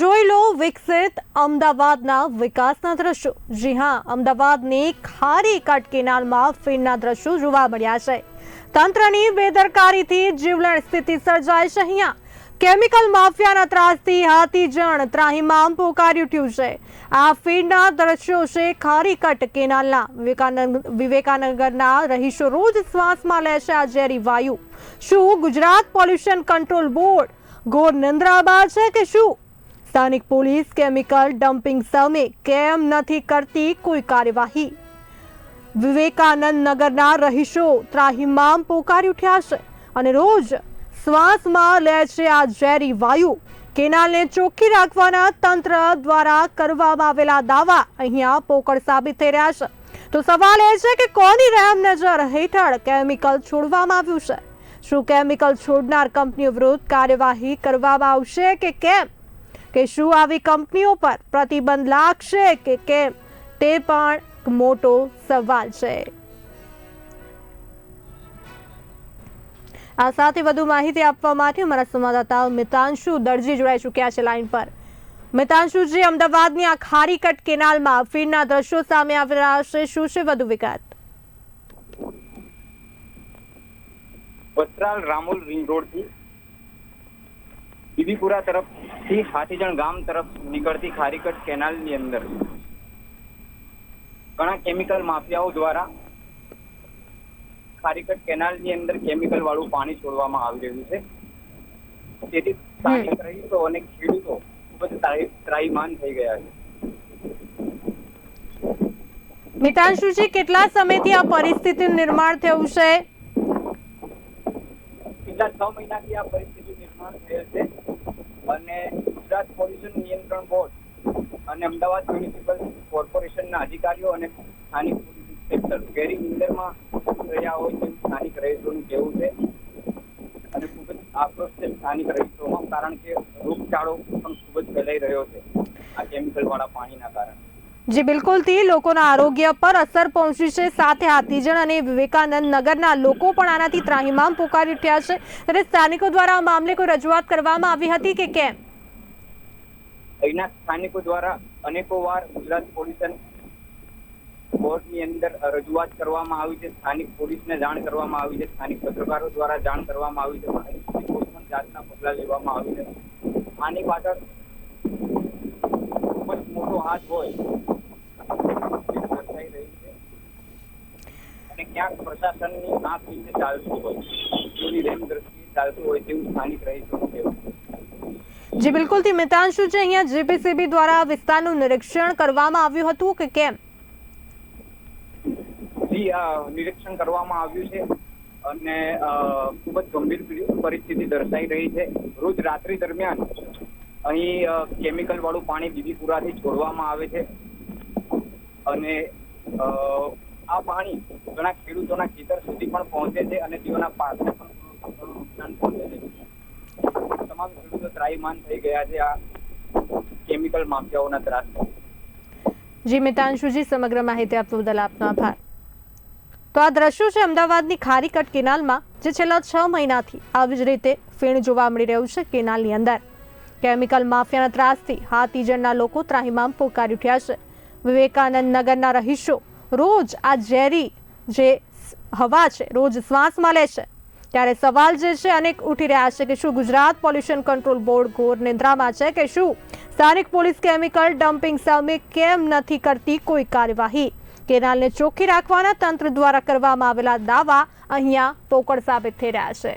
જોઈ લો વિકસિત અમદાવાદના વિકાસના દ્રશ્યો. જી હા, અમદાવાદની ખારી કટ કેનાલમાં ફીણના દ્રશ્યો જોવા મળ્યા છે. તંત્રની બેદરકારીથી જીવલેણ સ્થિતિ સર્જાય છે અહીંયા. કેમિકલ માફિયાના ત્રાસથી હાથીજણ ત્રાહિમામ પોકારી ઉઠ્યું છે. આ ફીડના દ્રશ્યો છે ખારી કટ કેનાલના. વિવેકાનગરના રહીશો રોજ શ્વાસમાં લે છે આ ઝેરી વાયુ. શું ગુજરાત પોલ્યુશન કંટ્રોલ બોર્ડ ઘોર નિંદ્રાબાદ છે કે શું? સ્થાનિક પોલીસ કેમિકલ ડમ્પિંગ સામે કેમ નથી કરતી કોઈ કાર્યવાહી? વિવેકાનંદ નગરના રહીશો ત્રાહિમામ પોકારી ઉઠ્યા છે અને રોજ શ્વાસમાં લે છે આ ઝેરી વાયુ. કેનાલને ચોખ્ખી રાખવાના તંત્ર દ્વારા કરવામાં આવેલા દાવા અહીંયા પોકળ સાબિત થઈ રહ્યા છે. તો સવાલ એ છે કે કોની રહેમ નજર હેઠળ કેમિકલ છોડવામાં આવ્યું છે? શું કેમિકલ છોડનાર કંપનીઓ વિરુદ્ધ કાર્યવાહી કરવામાં આવશે કે કેમ? કે શું આવી કંપનીઓ પર પ્રતિબંધ લાગશે કે કેમ? તે પણ મોટો સવાલ છે. આ સાથે વધુ માહિતી આપવા માટે અમારા સંવાદદાતા મિતાંશુ દરજી જોડાઈ ચૂક્યા છે લાઈન પર. મિતાંશુજી, અમદાવાદની આ ખારીકટ કેનાલમાં ફીણના દ્રશ્યો સામે આવી રહ્યા છે. શું છે વધુ વિગત? વસ્ત્રાલ રામોલ રિંગ રોડથી બીબીપુરા તરફથી હાથીજણ ગામ તરફ નીકળતી ખારીકટ કેનાલની અંદર. ઘણા કેમિકલ માફિયાઓ દ્વારા ખારીકટ કેનાલની અંદર કેમિકલ વાળું પાણી છોડવામાં આવી રહ્યું છે. તેથી સ્થાનિક રહીશો અને ખેડૂતો ખૂબ જ ત્રાહીમાન થઈ ગયા છે. મિતાંશુજી કેટલા સમયથી આ પરિસ્થિતિનું નિર્માણ થયું છે? કેટલા છ મહિનાથી આ પરિસ્થિતિ નિર્માણ થયેલ છે. અને ગુજરાત પોલ્યુશન નિયંત્રણ બોર્ડ અને અમદાવાદ મ્યુનિસિપલ કોર્પોરેશનના અધિકારીઓ અને સ્થાનિક ઇન્સ્પેક્ટર ગેરી નિંદરમાં રહ્યા હોય તેવું સ્થાનિક રહીશોનું કહેવું છે. અને ખૂબ જ આક્રોશ છે સ્થાનિક રહીશોમાં, કારણ કે રોગચાળો પણ ખૂબ જ ફેલાઈ રહ્યો છે આ કેમિકલવાળા પાણીના કારણે. જે, બિલકુલથી લોકોના આરોગ્ય પર અસર પહોંચી છે. સાથે હાથીજણ અને વિવેકાનંદ નગરના લોકો પણ આનાથી ત્રાહિમામ પોકારી ઉઠ્યા છે. ત્યારે સ્થાનિકો દ્વારા આ મામલે કોઈ રજૂઆત કરવામાં આવી હતી કે કેમ? અહીંના સ્થાનિકો દ્વારા અનેકો વાર ગુજરાત પોલ્યુશન બોર્ડની અંદર રજૂઆત કરવામાં આવી છે. સ્થાનિક પોલીસને જાણ કરવામાં આવી છે. સ્થાનિક પત્રકારો દ્વારા જાણ કરવામાં આવી છે. પણ જાતના પગલાં લેવામાં આવી છે. આની પાછળ ખૂબ જ મોટો હાથ હોય તેવું દર્શાઈ રહ્યું છે અને ક્યાંક પ્રશાસનની આંખ નીચે ચાલતું હોય. એવી રેમ દ્રષ્ટિએ ચાલતું હોય તેવું સ્થાનિક રહીશોનું કહેવું જી બિલકુલ. થી મિતાંશુ છે અહીંયા જીપીસીબી દ્વારા વિસ્તારનું નિરીક્ષણ કરવામાં આવ્યું હતું કે કેમ? જી નિરીક્ષણ કરવામાં આવ્યું છે અને ખૂબ જ ગંભીર પરિસ્થિતિ દર્શાઈ રહી છે. રોજ રાત્રિ દરમિયાન અહીં કેમિકલ વાળું પાણી બીબીપુરાથી છોડવામાં આવે છે. અને આ પાણી ઘણા ખેડૂતોના ખેતર સુધી પણ પહોંચે છે અને તેઓના પાકને પણ નુકસાન પહોંચે છે. તમામ ખેડૂતો ત્રાહીમાન થઈ ગયા છે આ કેમિકલ માફિયાઓના ત્રાસથી જી મિતાંશુજી, સમગ્ર માહિતી આપવા બદલ આપનો આભાર. તો આ દ્રશ્યો છે અમદાવાદની ખારીકટ કેનાલમાં, જે છેલ્લા છ મહિનાથી આવી જ રીતે ફીણ જોવા મળી રહ્યું છે કેનાલની અંદર. કેમિકલ માફિયાના ત્રાસથી હાથીજણના લોકો ત્રાહિમામ પોકારી ઉઠ્યા છે. વિવેકાનંદ નગરના રહીશો રોજ આ ઝેરી જે હવા છે, રોજ શ્વાસમાં લે છે. ત્યારે સવાલ જે છે, અનેક ઉઠી રહ્યા છે કે શું ગુજરાત પોલ્યુશન કંટ્રોલ બોર્ડ ઘોર નિંદ્રામાં છે કે શું? સ્થાનિક પોલીસ કેમિકલ ડમ્પિંગ સામે કેમ નથી કરતી કોઈ કાર્યવાહી? કેનાલને ચોખ્ખી રાખવાના તંત્ર દ્વારા કરવામાં આવેલા દાવા અહીંયા પોકળ સાબિત થઈ રહ્યા છે.